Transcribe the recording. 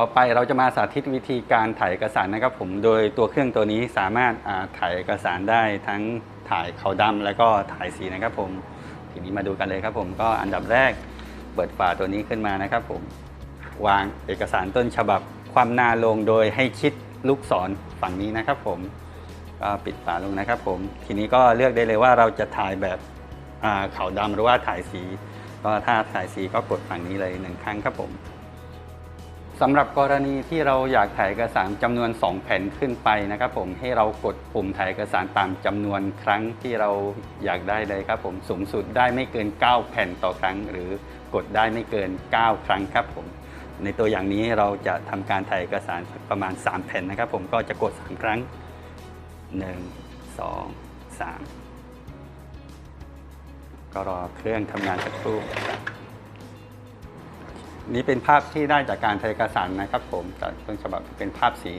ต่อไปเราจะมาสาธิตวิธีการถ่ายเอกสารนะครับผม โดยตัวเครื่องตัวนี้สามารถถ่ายเอกสารได้ทั้งถ่ายขาวดำแล้วก็ถ่ายสีนะครับผม ทีนี้มาดูกันเลยครับผมก็อันดับแรกเปิดฝาตัวนี้ขึ้นมานะครับผม วางเอกสารต้นฉบับความหน้าลงโดยให้ชิดลูกศรฝั่งนี้นะครับผมก็ปิดฝาลงนะครับผม ทีนี้ก็เลือกได้เลยว่าเราจะถ่ายแบบขาวดำหรือว่าถ่ายสี ก็ถ้าถ่ายสีก็กดฝั่งนี้เลยหนึ่งครั้งครับผม สำหรับกรณีที่เราอยากถ่ายเอกสารจำนวน 2 แผ่นขึ้นไปนะครับผมให้เรากดปุ่มถ่ายเอกสารตามจำนวนครั้งที่เราอยากได้เลยครับผมสูงสุดได้ไม่เกิน 9 แผ่นต่อครั้ง หรือกดได้ไม่เกิน 9 ครั้งครับผมในตัวอย่างนี้เราจะทำการถ่ายเอกสารประมาณ 3 แผ่นนะครับผมก็จะกด 3 ครั้ง 1 2 3 ก็รอเครื่องทำงานสักครู่ นี่เป็นภาพที่ได้จากการถ่ายเอกสารนะครับผมจากต้นฉบับเป็นภาพสี